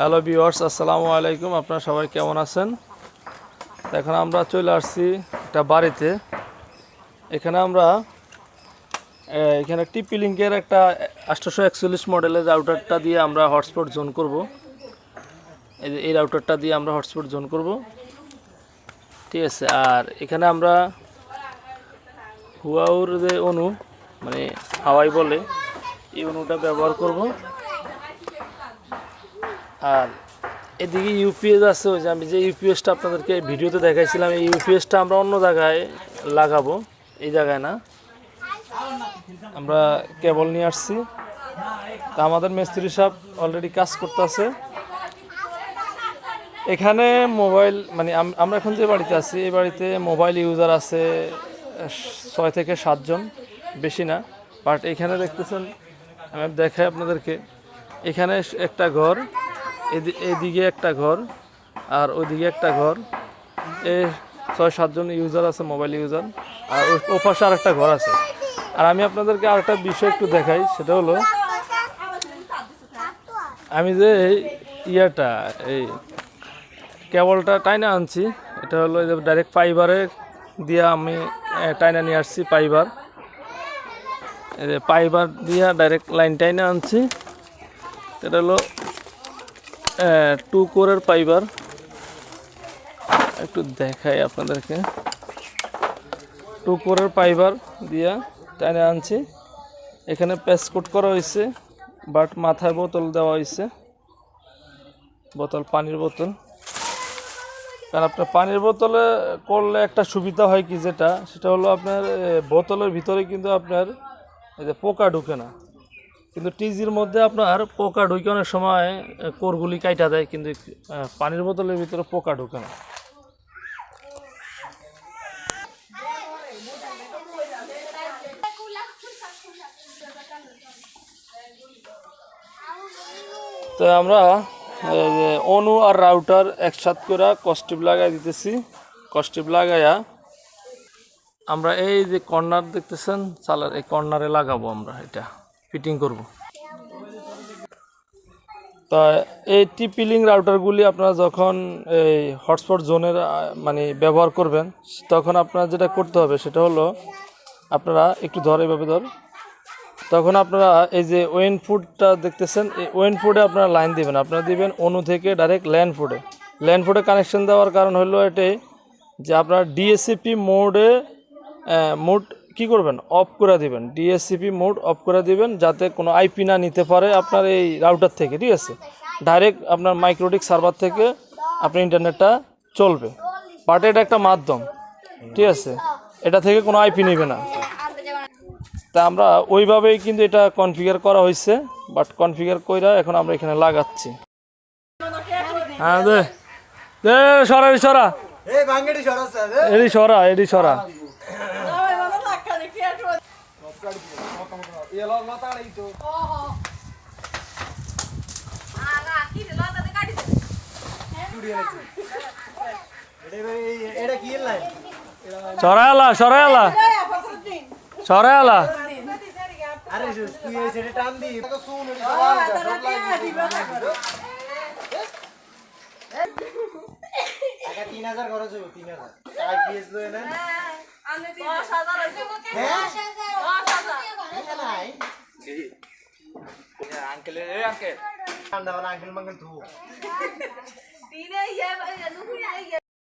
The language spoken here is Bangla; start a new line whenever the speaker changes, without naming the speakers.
হ্যালো ভিউয়ার্স আসসালামু আলাইকুম। আপনারা সবাই কেমন আছেন? এখন আমরা চলে আসছি একটা বাড়িতে। এখানে আমরা এখানে টিপি লিঙ্কের একটা আটশোশো একচল্লিশ মডেলের রাউটারটা দিয়ে আমরা হটস্পট জোন করব। এই রাউটারটা দিয়ে আমরা হটস্পট জোন করব। ঠিক আছে, আর এখানে আমরা হুয়াউর যে অনু মানে হাওয়াই বলে, এই অনুটা ব্যবহার করব। আর এদিকে ইউপিএস আছে ওই যে আমি যে ইউপিএসটা আপনাদেরকে ভিডিওতে দেখাইছিলাম, এই ইউপিএসটা আমরা অন্য জায়গায় লাগাবো, এই জায়গায় না? আমরা কেবল নিয়ে আসছি। তা আমাদের মিস্ত্রি সাহেব অলরেডি কাজ করতেছে। এখানে মোবাইল মানে আমরা এখন যে বাড়িতে আছি, এই বাড়িতে মোবাইল ইউজার আছে ছয় থেকে সাতজন, বেশি না। বাট এখানে দেখতেছেন, আমি দেখাই আপনাদেরকে। এখানে একটা ঘর এদিকে একটা ঘর আর ওইদিকে একটা ঘর। এ ছয় সাতজন ইউজার আছে মোবাইল ইউজার আর ও পাশে আর একটা ঘর আছে। আর আমি আপনাদেরকে আরেকটা বিষয় একটু দেখাই, সেটা হলো আমি যে এই ইয়াটা, এই কেবলটা টাইনা আনছি, এটা হলো যে ডাইরেক্ট ফাইবারে দিয়া আমি টাইনা নিয়ে আসছি যে ফাইবার দিয়ে ডাইরেক্ট লাইন টাইনা আনছি। এটা হলো টু কোরের ফাইবার একটু দেখাই আপনাদেরকে। টু কোরের ফাইবার দিয়া টাইনা আনছি। এখানে প্যাসকোট করা হয়েছে বাট মাথায় বোতল দেওয়া হয়েছে। বোতল, পানির বোতল। কারণ আপনার পানির বোতলে করলে একটা সুবিধা হয় কি যেটা? সেটা হলো আপনার বোতলের ভিতরে কিন্তু আপনার, এই যে পোকা ঢুকে না। কিন্তু টিজির মধ্যে আপনার পোকা ঢুকে অনেক সময় কোরগুলি কাইটা দেয়, কিন্তু পানির বোতলের ভিতরে পোকা ঢুকে না। তো আমরা অনু আর রাউটার একসাথ করে কস্টিপ লাগাই দিতেছি। কস্টিপ লাগাইয়া আমরা এই যে কর্নার দেখতেছেন, চালার এই কর্নারে লাগাবো আমরা এটা। ফিটিং করব। তা এই টিপিলিং রাউটারগুলি আপনারা যখন এই হটস্পট জোনের মানে ব্যবহার করবেন, তখন আপনারা যেটা করতে হবে সেটা হলো আপনারা একটু ধর এভাবে ধর। তখন আপনারা এই যে ওয়েন ফুডটা দেখতেছেন, এই ওয়েন ফুডে আপনারা লাইন দিবেন। আপনারা দিবেন অনু থেকে ডাইরেক্ট ল্যান্ড ফুডে। ল্যান্ড ফুডে কানেকশন দেওয়ার কারণ হলো এটাই যে আপনার ডিএসসিপি মোডে মোড কি করবেন? অফ করে দিবেন। ডিএসসিপি মোড অফ করে দিবেন যাতে কোনো আইপি না নিতে পারে আপনার এই রাউটার থেকে ঠিক আছে? ডাইরেক্ট আপনার মাইক্রোটিক সার্ভার থেকে আপনার ইন্টারনেটটা চলবে। বাট এটা একটা মাধ্যম ঠিক আছে? এটা থেকে কোনো আইপি নেবে না। তা আমরা ওইভাবেই কিন্তু এটা কনফিগার করা হয়েছে বাট কনফিগার কইরা এখন আমরা এখানে লাগাচ্ছি। হ্যাঁ দে। সরা সরা।
এই
এডি সরা এডি সরা।
এলো লতাড়াই তো। এটা কি আরে তুই এই সেটা টান দি তো শুন এটা সবাই টাকা তিন হাজার খরচ হইব তিন হাজার। টাকা পিএস লই না আঙ্কেল আঙ্কেল। আঙ্কেল মাঙ্কেল ধু